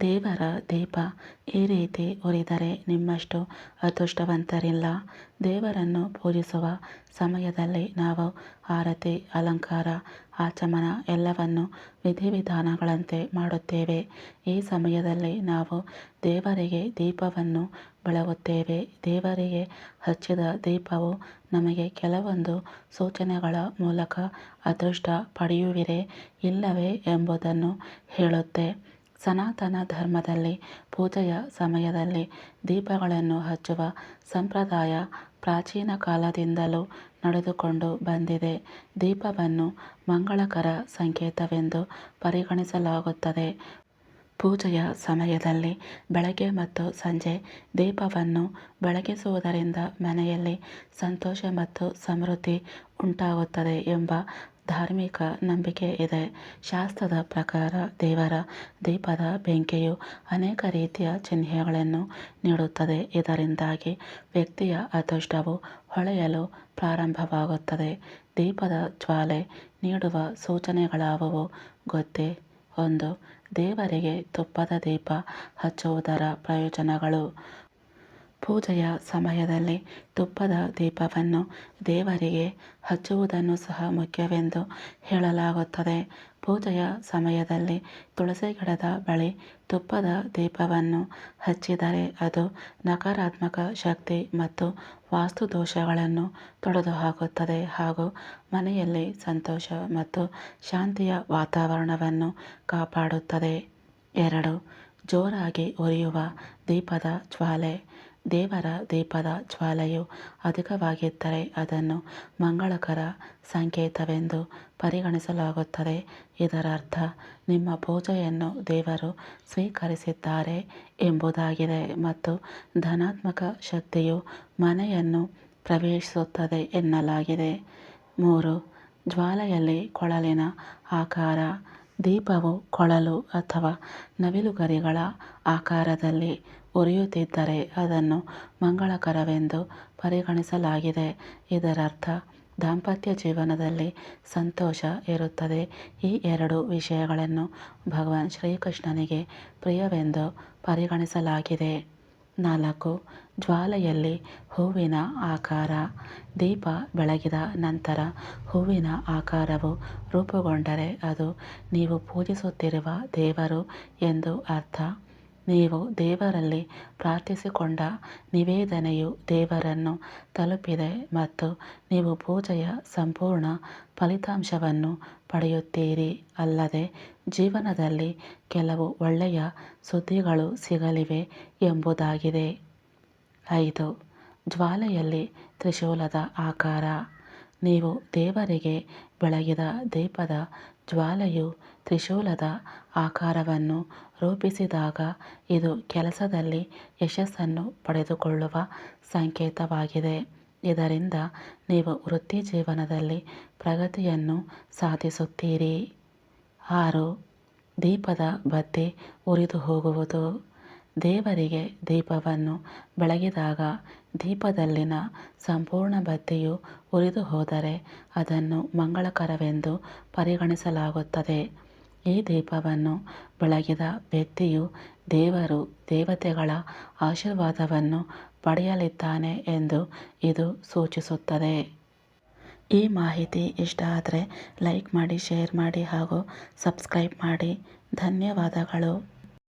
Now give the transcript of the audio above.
ದೇವರ ದೀಪ ಈ ರೀತಿ ಉರಿದರೆ ನಿಮ್ಮಷ್ಟು ಅದೃಷ್ಟವಂತರಿಲ್ಲ. ದೇವರನ್ನು ಪೂಜಿಸುವ ಸಮಯದಲ್ಲಿ ನಾವು ಆರತಿ, ಅಲಂಕಾರ, ಆಚಮನ ಎಲ್ಲವನ್ನು ವಿಧಿವಿಧಾನಗಳಂತೆ ಮಾಡುತ್ತೇವೆ. ಈ ಸಮಯದಲ್ಲಿ ನಾವು ದೇವರಿಗೆ ದೀಪವನ್ನು ಬೆಳಗುತ್ತೇವೆ. ದೇವರಿಗೆ ಹಚ್ಚಿದ ದೀಪವು ನಮಗೆ ಕೆಲವೊಂದು ಸೂಚನೆಗಳ ಮೂಲಕ ಅದೃಷ್ಟ ಪಡೆಯುವಿರೇ ಇಲ್ಲವೇ ಎಂಬುದನ್ನು ಹೇಳುತ್ತೆ. ಸನಾತನ ಧರ್ಮದಲ್ಲಿ, ಪೂಜೆಯ ಸಮಯದಲ್ಲಿ ದೀಪಗಳನ್ನು ಹಚ್ಚುವ ಸಂಪ್ರದಾಯ ಪ್ರಾಚೀನ ಕಾಲದಿಂದಲೂ ನಡೆದುಕೊಂಡು ಬಂದಿದೆ. ದೀಪವನ್ನು ಮಂಗಳಕರ ಸಂಕೇತವೆಂದು ಪರಿಗಣಿಸಲಾಗುತ್ತದೆ. ಪೂಜೆಯ ಸಮಯದಲ್ಲಿ ಬೆಳಗ್ಗೆ ಮತ್ತು ಸಂಜೆ ದೀಪವನ್ನು ಬೆಳಗಿಸುವುದರಿಂದ ಮನೆಯಲ್ಲಿ ಸಂತೋಷ ಮತ್ತು ಸಮೃದ್ಧಿ ಉಂಟಾಗುತ್ತದೆ ಎಂಬ ಧಾರ್ಮಿಕ ನಂಬಿಕೆ ಇದೆ. ಶಾಸ್ತ್ರದ ಪ್ರಕಾರ ದೇವರ ದೀಪದ ಬೆಂಕಿಯು ಅನೇಕ ರೀತಿಯ ಚಿಹ್ನೆಗಳನ್ನು ನೀಡುತ್ತದೆ. ಇದರಿಂದಾಗಿ ವ್ಯಕ್ತಿಯ ಅದೃಷ್ಟವು ಹೊಳೆಯಲು ಪ್ರಾರಂಭವಾಗುತ್ತದೆ. ದೀಪದ ಜ್ವಾಲೆ ನೀಡುವ ಸೂಚನೆಗಳಾವುವು ಗೊತ್ತೇ? ಒಂದು, ದೇವರಿಗೆ ತುಪ್ಪದ ದೀಪ ಹಚ್ಚುವುದರ ಪ್ರಯೋಜನಗಳು. ಪೂಜೆಯ ಸಮಯದಲ್ಲಿ ತುಪ್ಪದ ದೀಪವನ್ನು ದೇವರಿಗೆ ಹಚ್ಚುವುದನ್ನು ಸಹ ಮುಖ್ಯವೆಂದು ಹೇಳಲಾಗುತ್ತದೆ. ಪೂಜೆಯ ಸಮಯದಲ್ಲಿ ತುಳಸಿ ಗಿಡದ ಬಳಿ ತುಪ್ಪದ ದೀಪವನ್ನು ಹಚ್ಚಿದರೆ ಅದು ನಕಾರಾತ್ಮಕ ಶಕ್ತಿ ಮತ್ತು ವಾಸ್ತು ದೋಷಗಳನ್ನು ತೊಡೆದುಹಾಕುತ್ತದೆ ಹಾಗೂ ಮನೆಯಲ್ಲಿ ಸಂತೋಷ ಮತ್ತು ಶಾಂತಿಯ ವಾತಾವರಣವನ್ನು ಕಾಪಾಡುತ್ತದೆ. ಎರಡು, ಜೋರಾಗಿ ಉರಿಯುವ ದೀಪದ ಜ್ವಾಲೆ. ದೇವರ ದೀಪದ ಜ್ವಾಲೆಯು ಅಧಿಕವಾಗಿದ್ದರೆ ಅದನ್ನು ಮಂಗಳಕರ ಸಂಕೇತವೆಂದು ಪರಿಗಣಿಸಲಾಗುತ್ತದೆ. ಇದರರ್ಥ, ನಿಮ್ಮ ಪೂಜೆಯನ್ನು ದೇವರು ಸ್ವೀಕರಿಸಿದ್ದಾರೆ ಎಂಬುದಾಗಿದೆ ಮತ್ತು ಧನಾತ್ಮಕ ಶಕ್ತಿಯು ಮನೆಯನ್ನು ಪ್ರವೇಶಿಸುತ್ತದೆ ಎನ್ನಲಾಗಿದೆ. ಮೂರು, ಜ್ವಾಲೆಯಲ್ಲಿ ಕೊಳಲಿನ ಆಕಾರ, ದೀಪವು ಕೊಳಲು ಅಥವಾ ನವಿಲುಗರಿಗಳ ಆಕಾರದಲ್ಲಿ ಉರಿಯುತ್ತಿದ್ದರೆ ಅದನ್ನು ಮಂಗಳಕರವೆಂದು ಪರಿಗಣಿಸಲಾಗಿದೆ. ಇದರರ್ಥ, ದಾಂಪತ್ಯ ಜೀವನದಲ್ಲಿ ಸಂತೋಷ ಇರುತ್ತದೆ. ಈ ಎರಡು ವಿಷಯಗಳನ್ನು ಭಗವಾನ್ ಶ್ರೀಕೃಷ್ಣನಿಗೆ ಪ್ರಿಯವೆಂದು ಪರಿಗಣಿಸಲಾಗಿದೆ. ನಾಲ್ಕು, ಜ್ವಾಲೆಯಲ್ಲಿ ಹೂವಿನ ಆಕಾರ. ದೀಪ ಬೆಳಗಿದ ನಂತರ ಹೂವಿನ ಆಕಾರವು ರೂಪುಗೊಂಡರೆ ಅದು ನೀವು ಪೂಜಿಸುತ್ತಿರುವ ದೇವರು ಎಂದು ಅರ್ಥ. ನೀವು ದೇವರಲ್ಲಿ ಪ್ರಾರ್ಥಿಸಿಕೊಂಡ ನಿವೇದನೆಯು ದೇವರನ್ನು ತಲುಪಿದೆ ಮತ್ತು ನೀವು ಪೂಜೆಯ ಸಂಪೂರ್ಣ ಫಲಿತಾಂಶವನ್ನು ಪಡೆಯುತ್ತೀರಿ. ಅಲ್ಲದೆ ಜೀವನದಲ್ಲಿ ಕೆಲವು ಒಳ್ಳೆಯ ಸುದ್ದಿಗಳು ಸಿಗಲಿವೆ ಎಂಬುದಾಗಿದೆ. ಐದು. ಜ್ವಾಲೆಯಲ್ಲಿ ತ್ರಿಶೂಲದ ಆಕಾರ. ನೀವು ದೇವರಿಗೆ ಬೆಳಗಿದ ದೀಪದ ಜ್ವಾಲೆಯು ತ್ರಿಶೂಲದ ಆಕಾರವನ್ನು ರೂಪಿಸಿದಾಗ ಇದು ಕೆಲಸದಲ್ಲಿ ಯಶಸ್ಸನ್ನು ಪಡೆದುಕೊಳ್ಳುವ ಸಂಕೇತವಾಗಿದೆ. ಇದರಿಂದ ನೀವು ವೃತ್ತಿ ಜೀವನದಲ್ಲಿ ಪ್ರಗತಿಯನ್ನು ಸಾಧಿಸುತ್ತೀರಿ. ಆರು. ದೀಪದ ಬತ್ತಿ ಉರಿದು ಹೋಗುವುದು ದೇವರಿಗೆ ದೀಪವನ್ನು ಬೆಳಗಿದಾಗ ದೀಪದಲ್ಲಿನ ಸಂಪೂರ್ಣ ಬತ್ತಿಯು ಉರಿದು ಹೋದರೆ ಅದನ್ನು ಮಂಗಳಕರವೆಂದು ಪರಿಗಣಿಸಲಾಗುತ್ತದೆ. ಈ ದೀಪವನ್ನು ಬೆಳಗಿದ ವ್ಯಕ್ತಿಯು ದೇವರು ದೇವತೆಗಳ ಆಶೀರ್ವಾದವನ್ನು ಪಡೆಯಲಿದ್ದಾನೆ ಎಂದು ಇದು ಸೂಚಿಸುತ್ತದೆ. ಈ ಮಾಹಿತಿ ಇಷ್ಟ ಆದರೆ ಲೈಕ್ ಮಾಡಿ, ಶೇರ್ ಮಾಡಿ ಹಾಗೂ ಸಬ್ಸ್ಕ್ರೈಬ್ ಮಾಡಿ. ಧನ್ಯವಾದಗಳು.